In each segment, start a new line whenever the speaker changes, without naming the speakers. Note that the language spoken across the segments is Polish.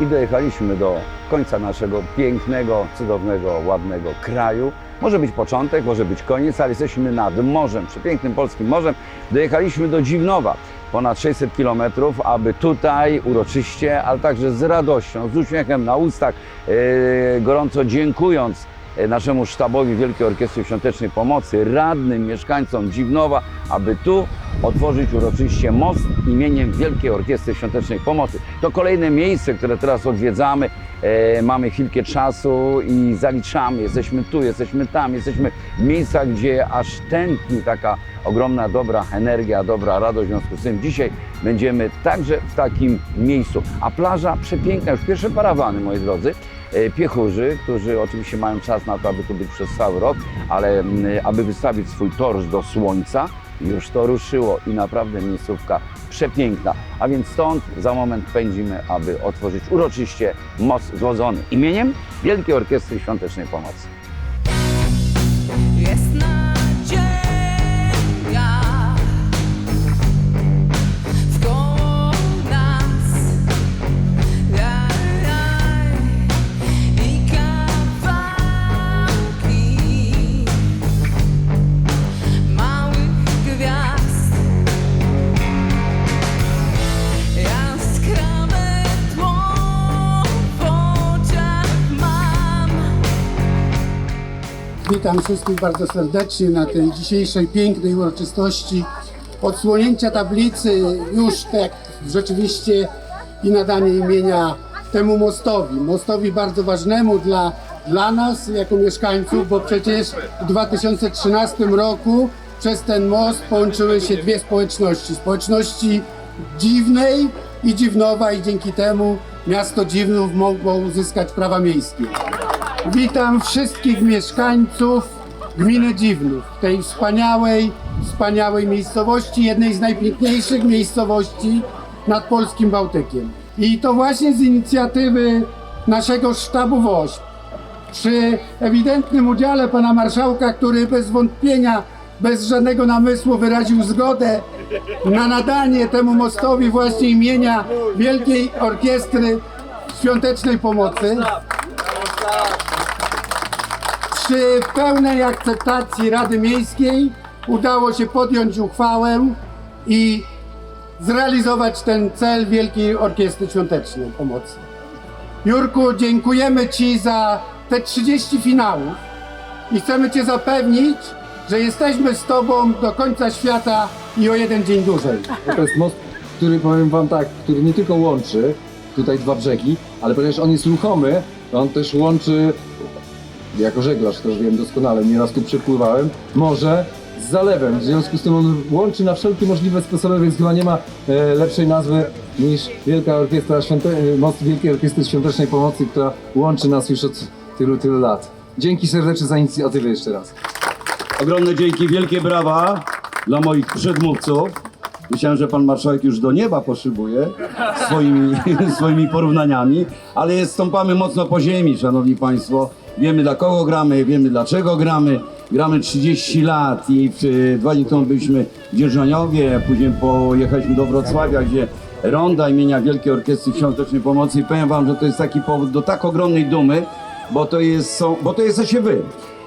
i dojechaliśmy do końca naszego pięknego, cudownego, ładnego kraju. Może być początek, może być koniec, ale jesteśmy nad morzem, przepięknym polskim morzem. Dojechaliśmy do Dziwnowa, ponad 600 kilometrów, aby tutaj uroczyście, ale także z radością, z uśmiechem na ustach, e, gorąco dziękując naszemu sztabowi Wielkiej Orkiestry Świątecznej Pomocy, radnym, mieszkańcom Dziwnowa, aby tu otworzyć uroczyście most imieniem Wielkiej Orkiestry Świątecznej Pomocy. To kolejne miejsce, które teraz odwiedzamy. E, mamy chwilkę czasu i zaliczamy. Jesteśmy tu, jesteśmy tam, jesteśmy w miejscach, gdzie aż tętni taka ogromna, dobra energia, dobra radość. W związku z tym dzisiaj będziemy także w takim miejscu. A plaża przepiękna, już pierwsze parawany, moi drodzy e, piechurzy, którzy oczywiście mają czas na to, aby tu być przez cały rok, ale aby wystawić swój tors do słońca, już to ruszyło i naprawdę miejscówka przepiękna. A więc stąd za moment pędzimy, aby otworzyć uroczyście most złodzony imieniem Wielkiej Orkiestry Świątecznej Pomocy.
Witam wszystkich bardzo serdecznie na tej dzisiejszej pięknej uroczystości odsłonięcia tablicy już tak rzeczywiście i nadanie imienia temu mostowi. Mostowi bardzo ważnemu dla, dla nas jako mieszkańców, bo przecież w 2013 roku przez ten most połączyły się dwie społeczności. Społeczności Dziwnej i Dziwnowa i dzięki temu miasto Dziwnów mogło uzyskać prawa miejskie. Witam wszystkich mieszkańców gminy Dziwnów, tej wspaniałej, wspaniałej miejscowości, jednej z najpiękniejszych miejscowości nad polskim Bałtykiem. I to właśnie z inicjatywy naszego sztabu WOŚP, przy ewidentnym udziale pana marszałka, który bez wątpienia, bez żadnego namysłu wyraził zgodę na nadanie temu mostowi właśnie imienia Wielkiej Orkiestry Świątecznej Pomocy przy pełnej akceptacji Rady Miejskiej udało się podjąć uchwałę i zrealizować ten cel Wielkiej Orkiestry Świątecznej Pomocy. Jurku, dziękujemy Ci za te 30 finałów i chcemy Cię zapewnić, że jesteśmy z Tobą do końca świata i o jeden dzień dłużej.
To jest most, który powiem wam tak, który nie tylko łączy tutaj dwa brzegi, ale ponieważ on jest ruchomy, on też łączy, jako żeglarz też wiem doskonale, nieraz tu przepływałem, morze z zalewem. W związku z tym on łączy na wszelkie możliwe sposoby, więc chyba nie ma e, lepszej nazwy niż Wielka Orkiestra Świąte... e, Most Wielkiej Orkiestry Świątecznej Pomocy, która łączy nas już od tylu, tylu lat. Dzięki serdecznie za inicjatywę jeszcze raz.
Ogromne dzięki, wielkie brawa dla moich przedmówców. Myślałem, że pan marszałek już do nieba poszybuje swoimi, swoimi porównaniami, ale jest, stąpamy mocno po ziemi, szanowni państwo. Wiemy dla kogo gramy, wiemy dlaczego gramy. Gramy 30 lat i w, dwa dni temu byliśmy w Dzierżoniowie, później pojechaliśmy do Wrocławia, gdzie ronda imienia Wielkiej Orkiestry Świątecznej Pomocy i powiem wam, że to jest taki powód do tak ogromnej dumy, bo to, jest, są, bo to jesteście wy.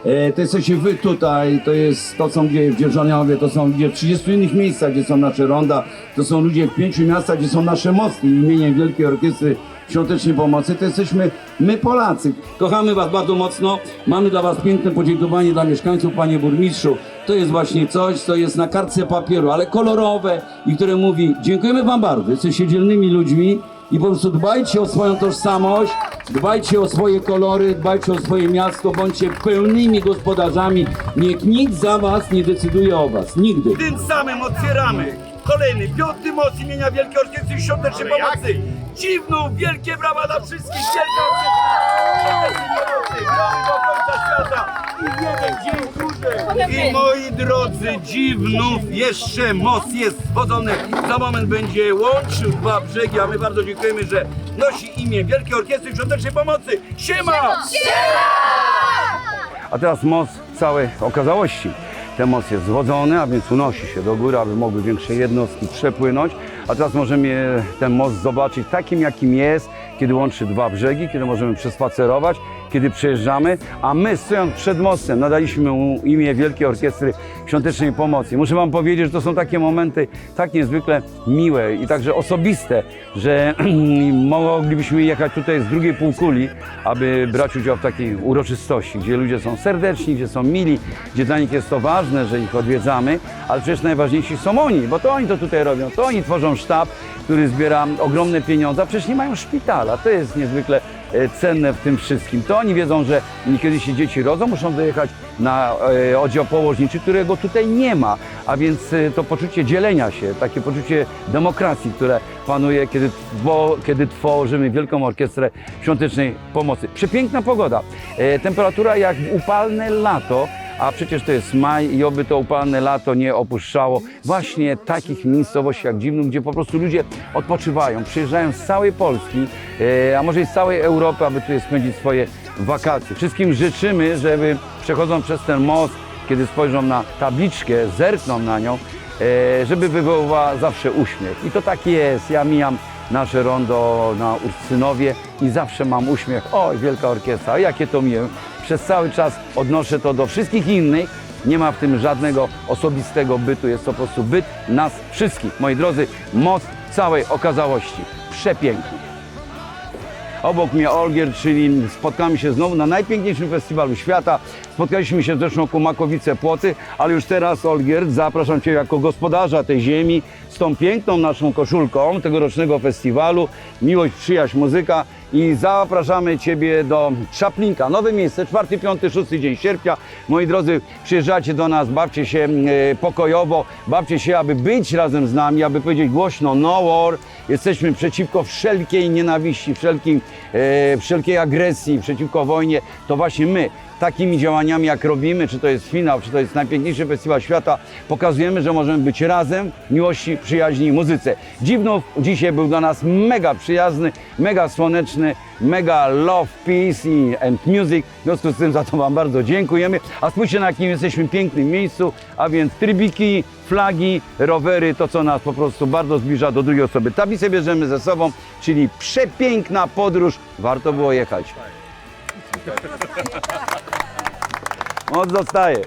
E, To jesteście wy tutaj, to jest to są ludzie w Dzierżoniowie, to są ludzie w 30 innych miejscach, gdzie są nasze ronda, to są ludzie w pięciu miastach, gdzie są nasze mosty imieniem Wielkiej Orkiestry Świątecznej Pomocy, to jesteśmy my Polacy. Kochamy was bardzo mocno, mamy dla was piękne podziękowanie dla mieszkańców, panie burmistrzu. To jest właśnie coś, co jest na kartce papieru, ale kolorowe i które mówi dziękujemy wam bardzo, jesteście dzielnymi ludźmi, i po prostu dbajcie o swoją tożsamość, dbajcie o swoje kolory, dbajcie o swoje miasto, bądźcie pełnymi gospodarzami. Niech nikt za was nie decyduje o was. Nigdy.
Tym samym otwieramy kolejny, piąty moc imienia Wielkiej Orkiestry Świątecznej Pomocy. Dziwnów, wielkie brawa dla wszystkich, Wielka do końca świata i jeden dzień dłużej. I moi drodzy, Dziwnów, jeszcze most jest zwodzony. Za moment będzie łączył dwa brzegi, a my bardzo dziękujemy, że nosi imię Wielkiej Orkiestry Świątecznej Pomocy. Siema!
A teraz most całej okazałości. Ten most jest zwodzony, a więc unosi się do góry, aby mogły większe jednostki przepłynąć. A teraz możemy ten most zobaczyć takim, jakim jest, kiedy łączy dwa brzegi, kiedy możemy przespacerować, kiedy przejeżdżamy, a my stojąc przed mostem nadaliśmy mu imię Wielkiej Orkiestry Świątecznej Pomocy. Muszę Wam powiedzieć, że to są takie momenty tak niezwykle miłe i także osobiste, że moglibyśmy jechać tutaj z drugiej półkuli, aby brać udział w takiej uroczystości, gdzie ludzie są serdeczni, gdzie są mili, gdzie dla nich jest to ważne, że ich odwiedzamy, ale przecież najważniejsi są oni, bo to oni to tutaj robią, to oni tworzą sztab, który zbiera ogromne pieniądze, a przecież nie mają szpitala. To jest niezwykle cenne w tym wszystkim. To oni wiedzą, że kiedy się dzieci rodzą, muszą dojechać na e, oddział położniczy, którego tutaj nie ma. A więc e, to poczucie dzielenia się, takie poczucie demokracji, które panuje, kiedy, two, kiedy tworzymy Wielką Orkiestrę Świątecznej Pomocy. Przepiękna pogoda. E, temperatura jak upalne lato, a przecież to jest maj i oby to upalne lato nie opuszczało właśnie takich miejscowości jak Dziwnów, gdzie po prostu ludzie odpoczywają, przyjeżdżają z całej Polski, e, a może i z całej Europy, aby tutaj spędzić swoje wakacje. Wszystkim życzymy, żeby przechodząc przez ten most, kiedy spojrzą na tabliczkę, zerkną na nią, e, żeby wywoływała zawsze uśmiech. I to tak jest. Ja mijam nasze rondo na Ursynowie i zawsze mam uśmiech. Oj, wielka orkiestra, jakie to miłe. Przez cały czas odnoszę to do wszystkich innych. Nie ma w tym żadnego osobistego bytu, jest to po prostu byt nas wszystkich. Moi drodzy, moc całej okazałości. Przepiękny. Obok mnie Olgier, czyli spotkamy się znowu na najpiękniejszym festiwalu świata. Spotkaliśmy się zresztą ku Makowice Płoty, ale już teraz Olgier, zapraszam Cię jako gospodarza tej ziemi z tą piękną naszą koszulką tegorocznego festiwalu. Miłość, przyjaźń, muzyka i zapraszamy Ciebie do Czaplinka. Nowe miejsce, 4, 5, 6 dzień sierpnia. Moi drodzy, przyjeżdżacie do nas, bawcie się e, pokojowo, bawcie się, aby być razem z nami, aby powiedzieć głośno no war. Jesteśmy przeciwko wszelkiej nienawiści, wszelkim, e, wszelkiej agresji, przeciwko wojnie. To właśnie my takimi działaniami, jak robimy, czy to jest finał, czy to jest najpiękniejszy festiwal świata, pokazujemy, że możemy być razem w miłości, przyjaźni i muzyce. Dziwnów dzisiaj był dla nas mega przyjazny, mega słoneczny, mega love, peace and music. W związku z tym za to Wam bardzo dziękujemy. A spójrzcie na jakim jesteśmy pięknym miejscu, a więc trybiki, flagi, rowery, to co nas po prostu bardzo zbliża do drugiej osoby. Tablicę bierzemy ze sobą, czyli przepiękna podróż, warto było jechać. Moc zostaje.